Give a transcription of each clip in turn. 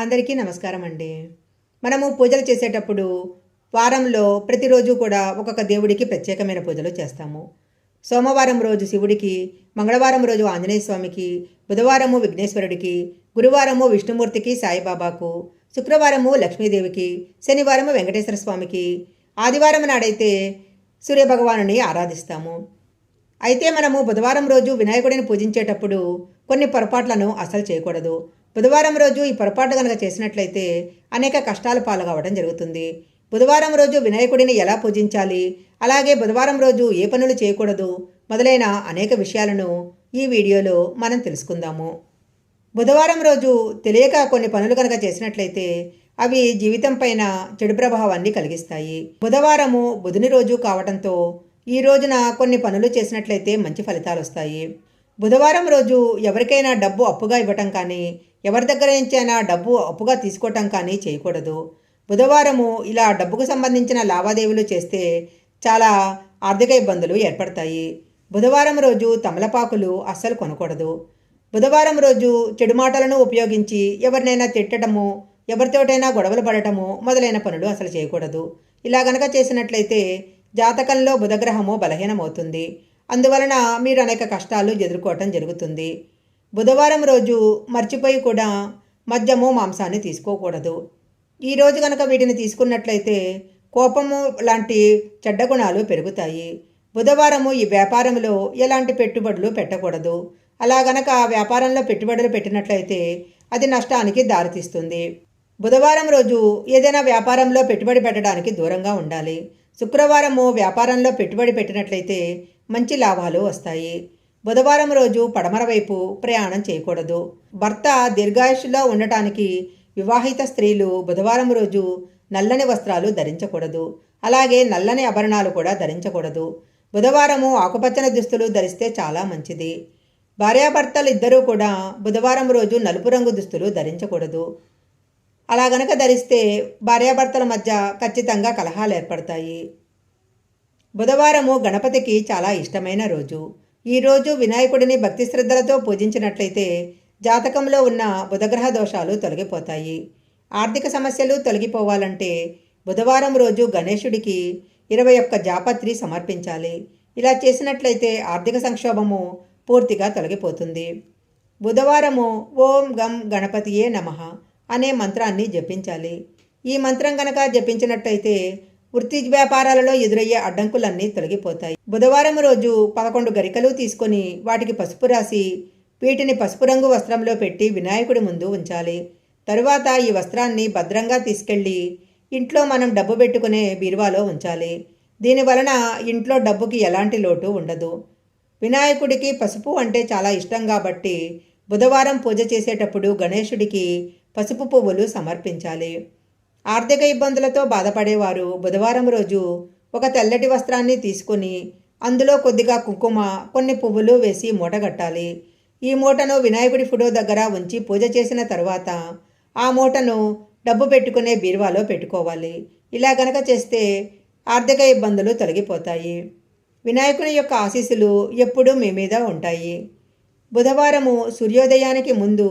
అందరికీ నమస్కారం అండి. మనము పూజలు చేసేటప్పుడు వారంలో ప్రతిరోజు కూడా ఒక్కొక్క దేవుడికి ప్రత్యేకమైన పూజలు చేస్తాము. సోమవారం రోజు శివుడికి మంగళవారం రోజు ఆంజనేయ స్వామికి బుధవారము విఘ్నేశ్వరుడికి గురువారము విష్ణుమూర్తికి సాయిబాబాకు శుక్రవారము లక్ష్మీదేవికి శనివారము వెంకటేశ్వర స్వామికి ఆదివారం నాడైతే సూర్యభగవానుని ఆరాధిస్తాము. అయితే మనము బుధవారం రోజు వినాయకుడిని పూజించేటప్పుడు కొన్ని పొరపాట్లను అసలు చేయకూడదు. బుధవారం రోజు ఈ పొరపాటు కనుక చేసినట్లయితే అనేక కష్టాలు పాల్గొవడం జరుగుతుంది. బుధవారం రోజు వినాయకుడిని ఎలా పూజించాలి? అలాగే బుధవారం రోజు ఏ పనులు చేయకూడదు? మొదలైన అనేక విషయాలను ఈ వీడియోలో మనం తెలుసుకుందాము. బుధవారం రోజు తెలియక కొన్ని పనులు కనుక చేసినట్లయితే అవి జీవితం పైన చెడు ప్రభావాన్ని కలిగిస్తాయి. బుధవారము బుధుని రోజు కావడంతో ఈ రోజున కొన్ని పనులు చేసినట్లయితే మంచి ఫలితాలు వస్తాయి బుధవారం రోజు ఎవరికైనా డబ్బు అప్పుగా ఇవ్వటం కానీ ఎవరి దగ్గర నుంచైనా డబ్బు అప్పుగా తీసుకోవటం కానీ చేయకూడదు. బుధవారము ఇలా డబ్బుకు సంబంధించిన లావాదేవీలు చేస్తే చాలా ఆర్థిక ఇబ్బందులు ఏర్పడతాయి. బుధవారం రోజు తమలపాకులు అస్సలు కొనకూడదు. బుధవారం రోజు చెడు మాటలను ఉపయోగించి ఎవరినైనా తిట్టడము ఎవరితోటైనా గొడవలు పడటము మొదలైన పనులు అసలు చేయకూడదు. ఇలా గనక చేసినట్లయితే జాతకంలో బుధగ్రహము బలహీనమవుతుంది. అందువలన మీరు అనేక కష్టాలు ఎదుర్కోవటం జరుగుతుంది. బుధవారం రోజు మర్చిపోయి కూడా మద్యము మాంసాన్ని తీసుకోకూడదు. ఈ రోజు కనుక వీటిని తీసుకున్నట్లయితే కోపము లాంటి చెడ్డ గుణాలు పెరుగుతాయి. బుధవారము ఈ వ్యాపారంలో ఎలాంటి పెట్టుబడులు పెట్టకూడదు. అలా గనక వ్యాపారంలో పెట్టుబడులు పెట్టినట్లయితే అది నష్టానికి దారితీస్తుంది. బుధవారం రోజు ఏదైనా వ్యాపారంలో పెట్టుబడి పెట్టడానికి దూరంగా ఉండాలి. శుక్రవారము వ్యాపారంలో పెట్టుబడి పెట్టినట్లయితే మంచి లాభాలు వస్తాయి. బుధవారం రోజు పడమర వైపు ప్రయాణం చేయకూడదు. భర్త దీర్ఘాయుషులో ఉండటానికి వివాహిత స్త్రీలు బుధవారం రోజు నల్లని వస్త్రాలు ధరించకూడదు. అలాగే నల్లని ఆభరణాలు కూడా ధరించకూడదు. బుధవారము ఆకుపచ్చని దుస్తులు ధరిస్తే చాలా మంచిది. భార్యాభర్తలు ఇద్దరూ కూడా బుధవారం రోజు నలుపు రంగు దుస్తులు ధరించకూడదు. అలా గనక ధరిస్తే భార్యాభర్తల మధ్య ఖచ్చితంగా కలహాలు ఏర్పడతాయి. బుధవారము గణపతికి చాలా ఇష్టమైన రోజు. ఈరోజు వినాయకుడిని భక్తి శ్రద్ధలతో పూజించినట్లయితే జాతకంలో ఉన్న బుధగ్రహ దోషాలు తొలగిపోతాయి. ఆర్థిక సమస్యలు తొలగిపోవాలంటే బుధవారం రోజు గణేశుడికి ఇరవై ఒక్క జాపత్రి సమర్పించాలి. ఇలా చేసినట్లయితే ఆర్థిక సంక్షోభము పూర్తిగా తొలగిపోతుంది. బుధవారము ఓం గం గణపతియే నమః అనే మంత్రాన్ని జపించాలి. ఈ మంత్రం కనుక జపించినట్లయితే వృత్తి వ్యాపారాలలో ఎదురయ్యే అడ్డంకులన్నీ తొలగిపోతాయి. బుధవారం రోజు పదకొండు గరికలు తీసుకొని వాటికి పసుపు రాసి వీటిని పసుపు రంగు వస్త్రంలో పెట్టి వినాయకుడి ముందు ఉంచాలి. తరువాత ఈ వస్త్రాన్ని భద్రంగా తీసుకెళ్ళి ఇంట్లో మనం డబ్బు పెట్టుకునే బీరువాలో ఉంచాలి. దీని వలన ఇంట్లో డబ్బుకి ఎలాంటి లోటు ఉండదు. వినాయకుడికి పసుపు అంటే చాలా ఇష్టం కాబట్టి బుధవారం పూజ చేసేటప్పుడు గణేశుడికి పసుపు పువ్వులు సమర్పించాలి. ఆర్థిక ఇబ్బందులతో బాధపడేవారు. బుధవారం రోజు ఒక తెల్లటి వస్త్రాన్ని తీసుకొని అందులో కొద్దిగా కుంకుమ కొన్ని పువ్వులు వేసి మూటగట్టాలి ఈ మూటను వినాయకుడి ఫోటో దగ్గర ఉంచి పూజ చేసిన తర్వాత ఆ మూటను డబ్బు పెట్టుకునే బీరువాలో పెట్టుకోవాలి. ఇలా గనక చేస్తే ఆర్థిక ఇబ్బందులు తొలగిపోతాయి. వినాయకుని యొక్క ఆశీస్సులు ఎప్పుడూ మీ మీద ఉంటాయి. బుధవారము సూర్యోదయానికి ముందు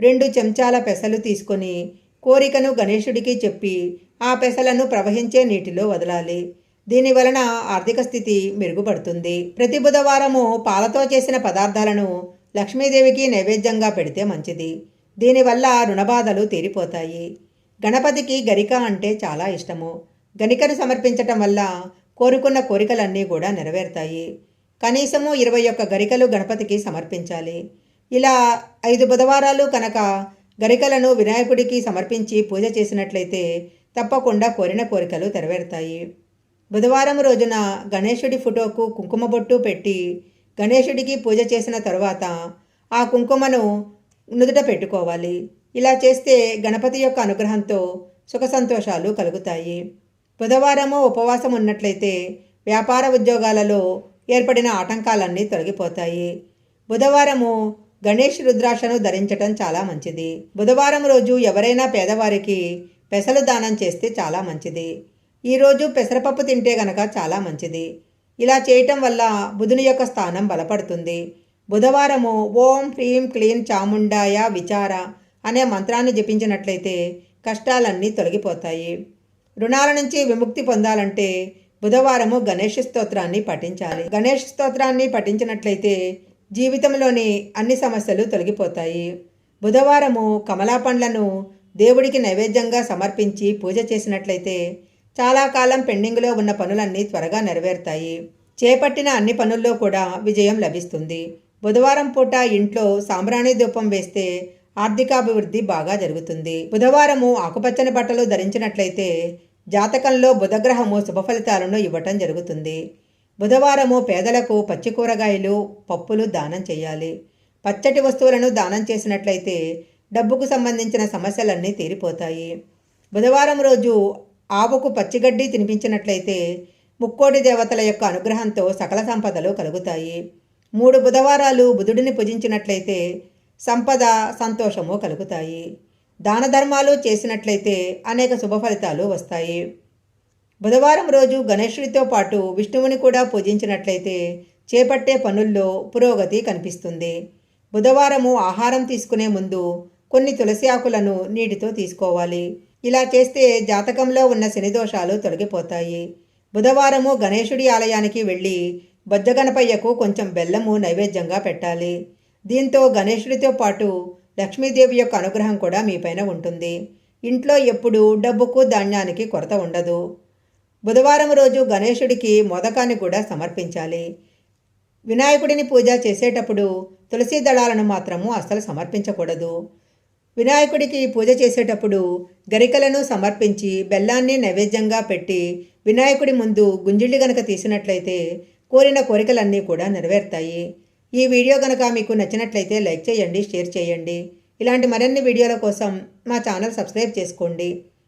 రెండు చెంచాల పెసలు తీసుకొని కోరికను గణేశుడికి చెప్పి ఆ పెసలను ప్రవహించే నీటిలో వదలాలి. దీని వలన ఆర్థిక స్థితి మెరుగుపడుతుంది. ప్రతి బుధవారము పాలతో చేసిన పదార్థాలను లక్ష్మీదేవికి నైవేద్యంగా పెడితే మంచిది. దీనివల్ల రుణబాధలు తీరిపోతాయి. గణపతికి గరిక అంటే చాలా ఇష్టము. గణికను సమర్పించటం వల్ల కోరుకున్న కోరికలన్నీ కూడా నెరవేరుతాయి. కనీసము ఇరవై ఒక్క గరికలు గణపతికి సమర్పించాలి. ఇలా ఐదు బుధవారాలు కనుక గరికలను వినాయకుడికి సమర్పించి పూజ చేసినట్లయితే తప్పకుండా కోరిన కోరికలు నెరవేరుతాయి. బుధవారం రోజున గణేశుడి ఫోటోకు కుంకుమ బొట్టు పెట్టి గణేశుడికి పూజ చేసిన తరువాత ఆ కుంకుమను నుదుట పెట్టుకోవాలి. ఇలా చేస్తే గణపతి యొక్క అనుగ్రహంతో సుఖ సంతోషాలు కలుగుతాయి. బుధవారము ఉపవాసం ఉన్నట్లయితే వ్యాపార ఉద్యోగాలలో ఏర్పడిన ఆటంకాలన్నీ తొలగిపోతాయి. బుధవారము గణేష్ రుద్రాక్షను ధరించటం చాలా మంచిది. బుధవారం రోజు ఎవరైనా పేదవారికి పెసలు దానం చేస్తే చాలా మంచిది. ఈరోజు పెసరపప్పు తింటే గనక చాలా మంచిది. ఇలా చేయటం వల్ల బుధుని యొక్క స్థానం బలపడుతుంది. బుధవారము ఓం హ్రీం క్లీం చాముండాయ విచార అనే మంత్రాన్ని జపించినట్లయితే కష్టాలన్నీ తొలగిపోతాయి. రుణాల నుంచి విముక్తి పొందాలంటే బుధవారము గణేష్ స్తోత్రాన్ని పఠించాలి. గణేష్ స్తోత్రాన్ని పఠించినట్లయితే జీవితంలోని అన్ని సమస్యలు తొలగిపోతాయి. బుధవారము కమలా పండ్లను దేవుడికి నైవేద్యంగా సమర్పించి పూజ చేసినట్లయితే చాలా కాలం పెండింగ్లో ఉన్న పనులన్నీ త్వరగా నెరవేరుతాయి. చేపట్టిన అన్ని పనుల్లో కూడా విజయం లభిస్తుంది. బుధవారం పూట ఇంట్లో సాంబ్రాణి దూపం వేస్తే ఆర్థికాభివృద్ధి బాగా జరుగుతుంది. బుధవారము ఆకుపచ్చని బట్టలు ధరించినట్లయితే జాతకంలో బుధగ్రహము శుభ ఫలితాలను ఇవ్వటం జరుగుతుంది. బుధవారము పేదలకు పచ్చి కూరగాయలు పప్పులు దానం చేయాలి. పచ్చటి వస్తువులను దానం చేసినట్లయితే డబ్బుకు సంబంధించిన సమస్యలన్నీ తీరిపోతాయి. బుధవారం రోజు ఆవుకు పచ్చిగడ్డి తినిపించినట్లయితే ముక్కోటి దేవతల యొక్క అనుగ్రహంతో సకల సంపదలు కలుగుతాయి. మూడు బుధవారాలు బుధుడిని పూజించినట్లయితే సంపద సంతోషము కలుగుతాయి. దాన ధర్మాలు చేసినట్లయితే అనేక శుభ ఫలితాలు వస్తాయి. బుధవారం రోజు గణేశుడితో పాటు విష్ణువుని కూడా పూజించినట్లయితే చేపట్టే పనుల్లో పురోగతి కనిపిస్తుంది. బుధవారము ఆహారం తీసుకునే ముందు కొన్ని తులసి ఆకులను నీటితో తీసుకోవాలి. ఇలా చేస్తే జాతకంలో ఉన్న శని దోషాలు తొలగిపోతాయి. బుధవారము గణేశుడి ఆలయానికి వెళ్ళి బొజ్జగణపయ్యకు కొంచెం బెల్లము నైవేద్యంగా పెట్టాలి. దీంతో గణేశుడితో పాటు లక్ష్మీదేవి యొక్క అనుగ్రహం కూడా మీపైన ఉంటుంది. ఇంట్లో ఎప్పుడూ డబ్బుకు ధాన్యానికి కొరత ఉండదు. బుధవారం రోజు గణేశుడికి మోదకాన్ని కూడా సమర్పించాలి. వినాయకుడిని పూజ చేసేటప్పుడు తులసి దళాలను మాత్రము అస్సలు సమర్పించకూడదు. వినాయకుడికి పూజ చేసేటప్పుడు గరికలను సమర్పించి బెల్లాన్ని నైవేద్యంగా పెట్టి వినాయకుడి ముందు గుంజిళ్ళు గనక తీసినట్లయితే కోరిన కోరికలన్నీ కూడా నెరవేరుతాయి. ఈ వీడియో గనక మీకు నచ్చినట్లయితే లైక్ చేయండి షేర్ చేయండి. ఇలాంటి మరిన్ని వీడియోల కోసం మా ఛానల్ సబ్స్క్రైబ్ చేసుకోండి.